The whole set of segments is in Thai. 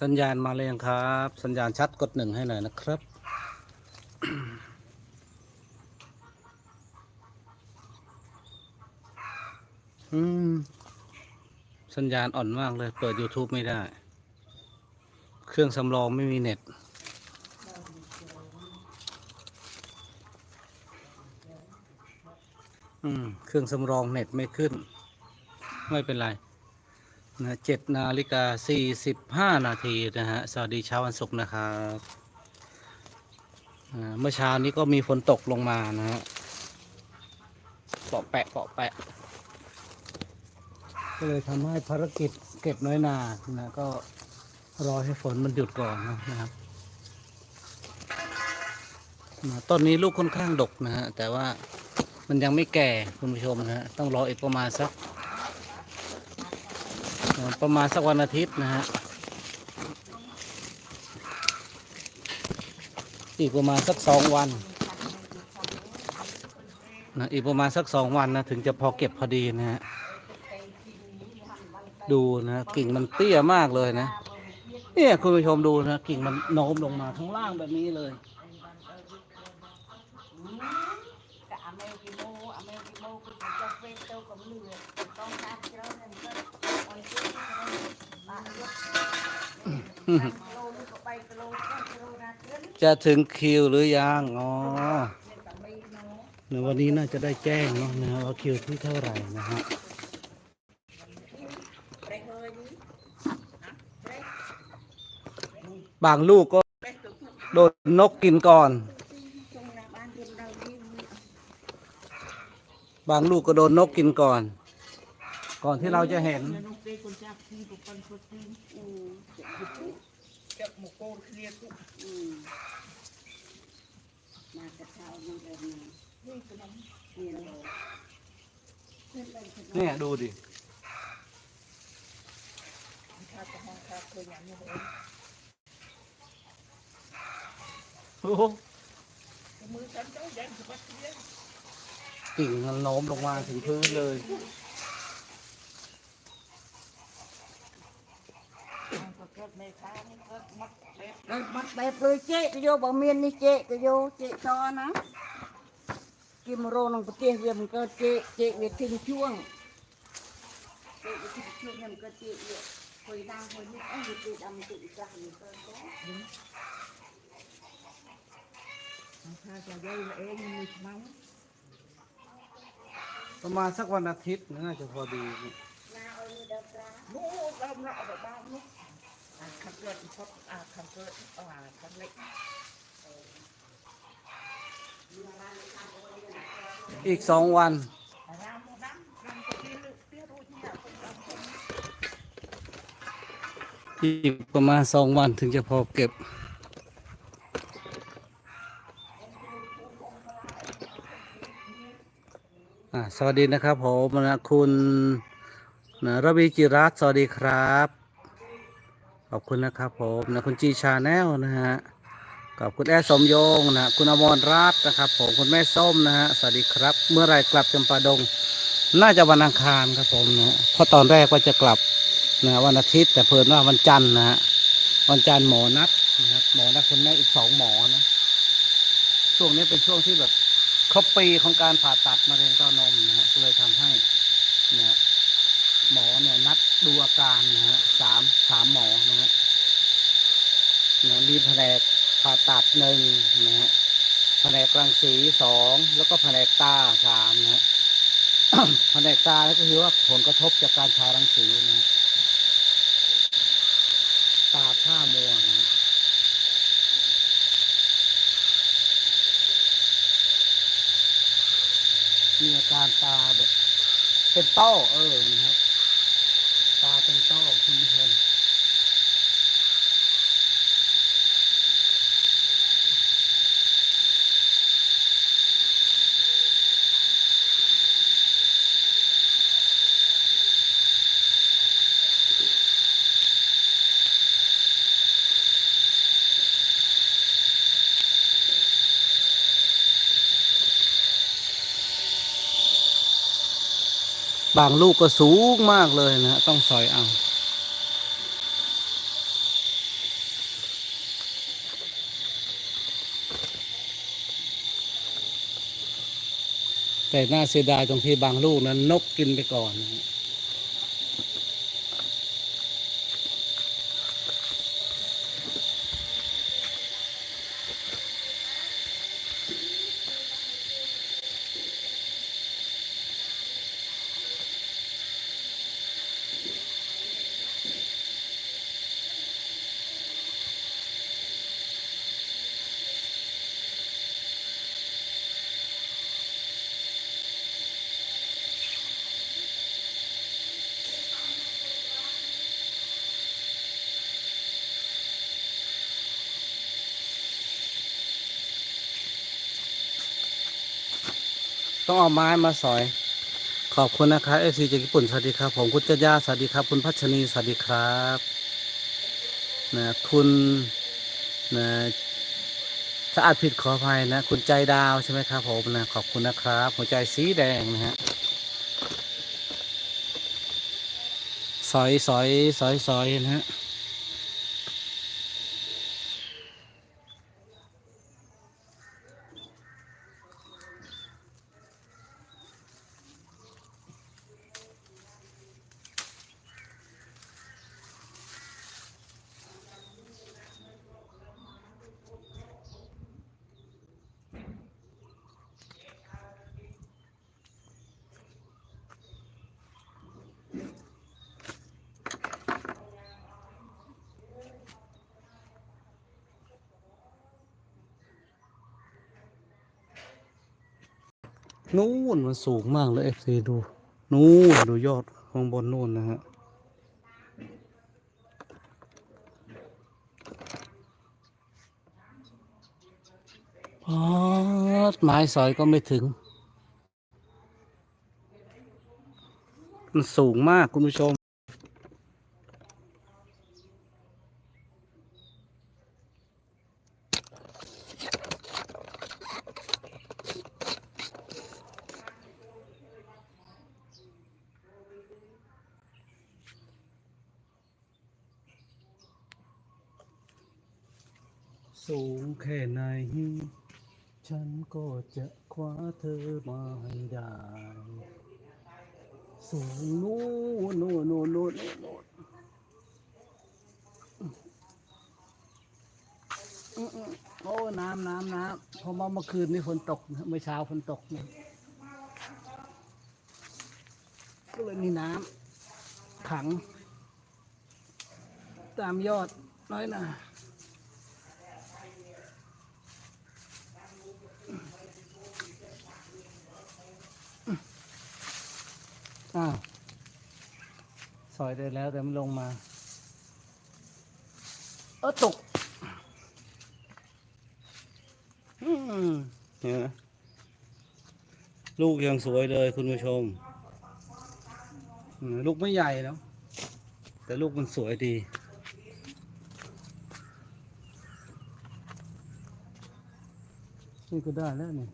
สัญญาณมาเลยงครับ สัญญาณชัดกดหนึ่งให้หน่อยนะครับ อืม สัญญาณอ่อนมากเลย เปิด YouTube ไม่ได้ เครื่องสำรองไม่มีเน็ต อืม เครื่องสำรองเน็ตไม่ขึ้น ไม่เป็นไร นะเจ็ดนาฬิกาสี่สิบห้านาทีนะฮะ สวัสดีเช้าวันศุกร์นะครับเมื่อเช้านี้ก็มีฝนตกลงมานะฮะเปาะแปะเปาะแปะ ก็เลยทำให้ภารกิจเก็บน้อยนานะก็รอให้ฝนมันหยุดก่อนนะครับนะต้นนี้ลูกค่อนข้างดกนะฮะ แต่ว่ามันยังไม่แก่คุณผู้ชมนะฮะ ต้องรออีกประมาณสัก ประมาณสักวันอาทิตย์นะฮะอีกประมาณสักสองวันนะอีกประมาณสักสองวันนะถึงจะพอเก็บพอดีนะฮะดูนะกิ่งมันเตี้ยมากเลยนะเนี่ยคุณผู้ชมดูนะกิ่งมันโน้มลงมาข้างล่างแบบนี้เลยอเมริโมอเมริโมคือจะเป็นเต้ากับเรือ จะถึงคิวหรือยัง อ๋อเนี่ยกับไม่เนาะในวันนี้น่าจะได้แจ้งเนาะนะว่าคิวที่เท่าไหร่นะฮะบางลูกก็โดนนกกินก่อน บางลูกก็โดนนกกินก่อน ก่อนที่เราจะเห็น เนี่ยดูดิข้าวกะห้องข้าวเคยอย่างนี้เลยโอ้โหมือฉันเจ้าแดงสุดเลี้ยงกิ่งมันโน้มลงมาถึงพื้นเลย ก็เกิดไม่ค้านี่เกิดมัดเล็บเกิดมัดเล็บเลยเจ๊ก็โยบ่เมียนนี่เจ๊ก็โยเจ๊ซอนะกิมโรนองประเทศเวียมันเกิดเจ๊เจ๊เวียทิ้งช่วงเจ๊เวียทิ้งช่วงเนี่ยมันเกิดเจ๊เวียคุยดังคุยนิดเอ้เจ๊ดำเจ๊อีกครั้งนึงเกิดก็ถ้าจะย่อยเองมีสมังประมาณสักวันอาทิตย์น่าจะพอดีนู้เริ่มละเอาบ้านนู้อ่าขับเกิดพดอ่าขับเกิ ดอ่าขับเล็กอีกสองวันรามดังราคันเลึกเตี้ยรู้เนี่ยคนรามคนอีกประมาณสองวันถึงจะพอเก็บ สวัสดีนะครับผมนะคุณนะระวีจิรัตสวัสดีครับ ขอบคุณนะครับผมนะคุณจีชาแนลนะฮะขอบคุณแอสมโยงนะคุณอมรรัตน์นะครับผมคุณแม่ส้มนะฮะสวัสดีครับ เมื่อไรกลับจำปาดง น่าจะวันอังคารครับผมนะเพราะตอนแรกว่าจะกลับนะวันอาทิตย์แต่เพิ่นว่าวันจันทร์นะฮะวันจันทร์หมอนัดนะครับหมอนัดคุณแม่อีกสองหมอนะช่วงนี้เป็นช่วงที่แบบครบปีของการผ่าตัดมะเร็งเต้านมนะฮะก็เลยทำให้นะหมอเนี่ยนัดดูอาการนะฮะสามสามหมอ มีแผนกผ่าตัดหนึ่งนะฮะแผนกรังสีสองแล้วก็แผนกตาสามนะฮะแผนกตาก็คือว่าผลกระทบจากการฉายรังสีนะฮะตาผ้ามัวนะฮะมีอาการตาแบบเป็นต้อเออนะครับตาเป็นต้อ บางลูกก็สูงมากเลยนะต้องสอยเอาแต่น่าเสียดายตรงที่บางลูกนั้นนกกินไปก่อน ต้องเอาไม้มาสอย ขอบคุณนะครับเอซีจากญี่ปุ่นสวัสดีครับ ผมคุณจัญญาสวัสดีครับ คุณพัชนีสวัสดีครับนะคุณนะถ้าอาจผิดขออภัยนะ คุณใจดาวใช่ไหมครับผมนะขอบคุณนะครับ หัวใจสีแดงนะฮะสอยสอยสอยสอยนะฮะ นู่นมันสูงมากเลยเอฟซีดู นู่นดูยอดข้างบนนู่นนะฮะอ๋อไม้สอยก็ไม่ถึง มันสูงมากคุณผู้ชม สูงแค่ไหน ฉัน ก็จะคว้าเธอมาให้ได้ สูงนู่นนู่นนู่นนู่นนู่นโอ้ น้ำน้ำน้ำเพอมาเมื่อคืนนี่ฝนตกเมื่อเช้าฝนตกนะก็เลยมีน้ำขัง ตามยอดน้อยหนา อ้าวสอยได้แล้วแต่มันลงมา เออตกเนี่ยนะลูกยังสวยเลยคุณผู้ชม ลูกไม่ใหญ่เนาะแต่ลูกมันสวยดี นี่ก็ได้แล้วนี่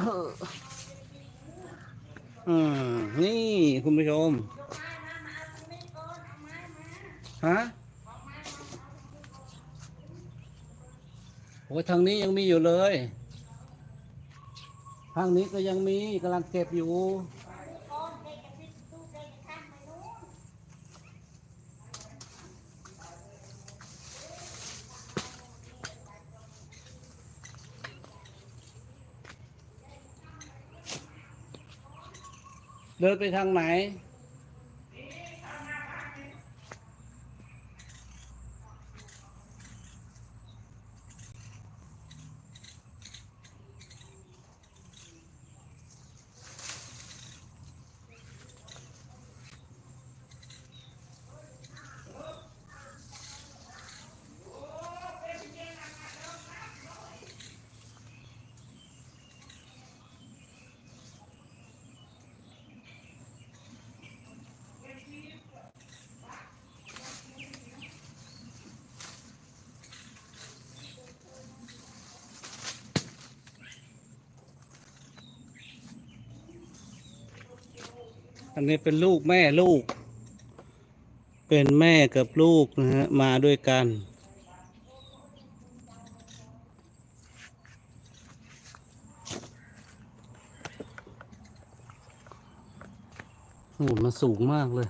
อออืมนี่คุณผู้ชมฮะโอ้ทางนี้ยังมีอยู่เลย ทางนี้ก็ยังมีกำลังเก็บอยู่ เดินไปทางไหน อันนี้เป็นลูกแม่ลูก เป็นแม่กับลูกนะฮะมาด้วยกัน โอ้มันสูงมากเลย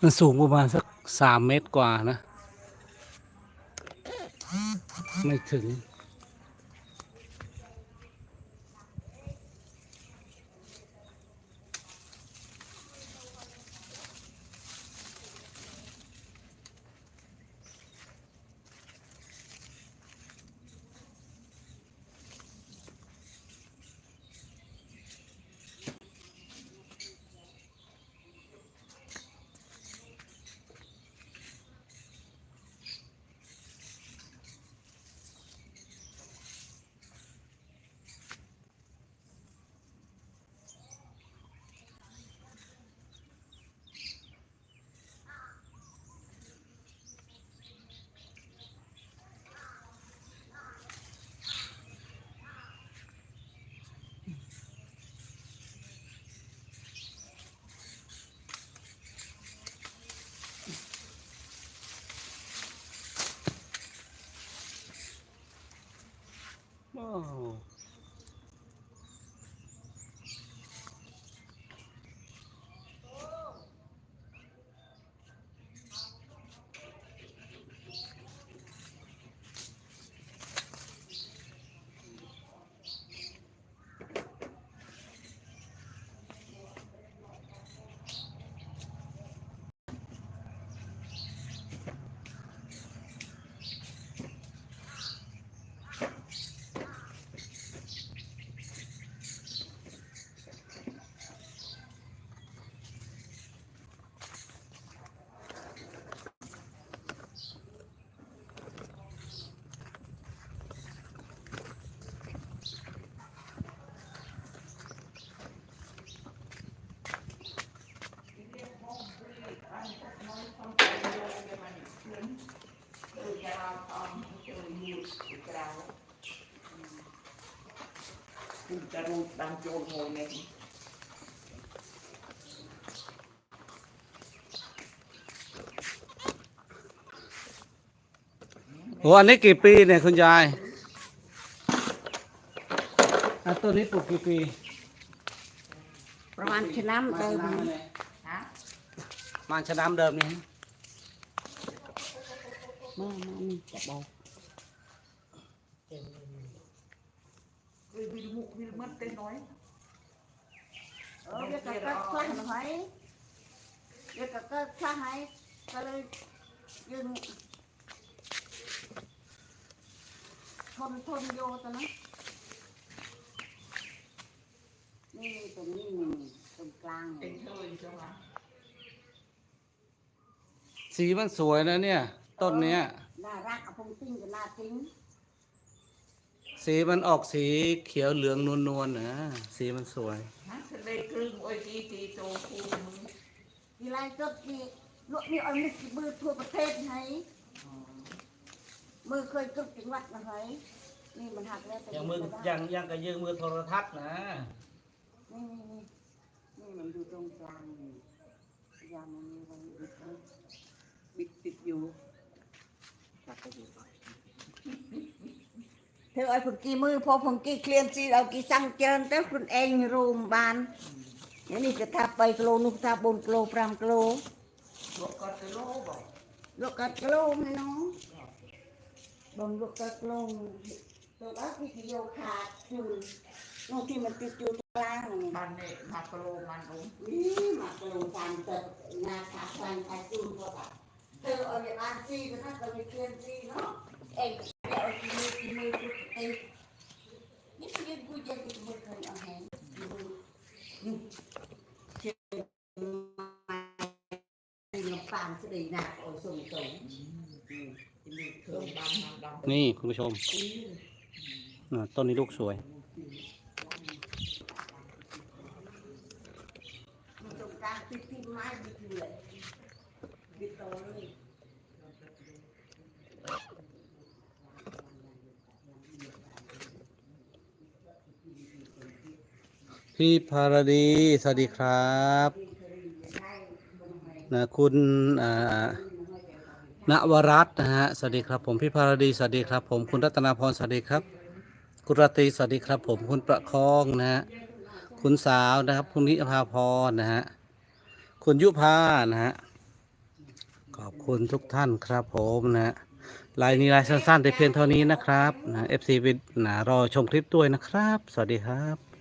มันสูงประมาณสักสามเมตรกว่านะ ไม่ถึง โอ้ คุณ จะรู้ดังโจรโวยเลยโหอันนี้กี่ปีเนี่ยคุณยายอันต้นนี้ปลูกกี่ปีประมาณชะน้ำเดิมฮะมาชะน้ำเดิมนี่มามานี่จะบอกวิลมุกวิลมัด เต้นน้อยเออเดี๋ยวก็เกิดคลั่งให้เดี๋ยวก็เกิดคลั่งให้ก็เลยยืนทนทนโยตัวนั้นนี่ตรงนี้นี่ตรงกลางนี่สีมันสวยนะเนี่ย ต้นเนี้ยน่ารักอะพงติ้งกับน่าติ้ง สีมันออกสีเขียวเหลืองนวลๆนะสีมันสวยฮะทะเลครึ่งโอ้ยทีทีโตคูมึงกีฬาจดนี่ลูกนี่เอามือมือทั่วประเทศให้มือเคยกึบจังหวัดนะให้นี่มันหักแล้วแต่ยังมือไได้ยังยังกับยืมมือโทรทัศน์นะนี่นี่นี่นี่มันอยู่ตรงกลางนี่ยางมันมีมันบิดไว้บิดติดอยู่ตัดไปอยู่ เธอเอาผงกี้มือพอผงกี้เคลียนซีเอากี่สั่งเจริญแต่คุณเองรูมบานอย่างนี้ก็ทับไปกิโลนุกทับบนกิโลพรามกิโลลวกก็จะโลบอกลูกกัดกะโลไหมน้องบนลูกกัดกะโลตัวละที่กิโยขาดคือน้องที่มันติดอยู่ตรงกลางนี่มันเนี่ยมากะโลมันอุ้มนี่มากะโลสามเติบนาขาฟันขาจูนก็แบบเธอเอาอย่างอั นี่คุณผู้ชมอ่าต้นนี้ลูกสวย มันตรงกลางติดที่ไม้บิดเลยบิดโตเลย พี่ภารดี สวัสดีครับนะคุณอ่าณวรัตน์นะฮะ สวัสดีครับผม พี่ภารดี สวัสดีครับผม คุณรัตนาพร สวัสดีครับ คุณราตรี สวัสดีครับผม คุณประคองนะฮะ คุณสาวนะครับ คุณนิภาพรนะฮะ คุณยุพานะฮะ ขอบคุณทุกท่านครับผมนะฮะลายนี้ลายสั้นๆแต่เพียงเท่านี้นะครับนะ FC เป็นนะรอชมคลิปด้วยนะครับ สวัสดีครับ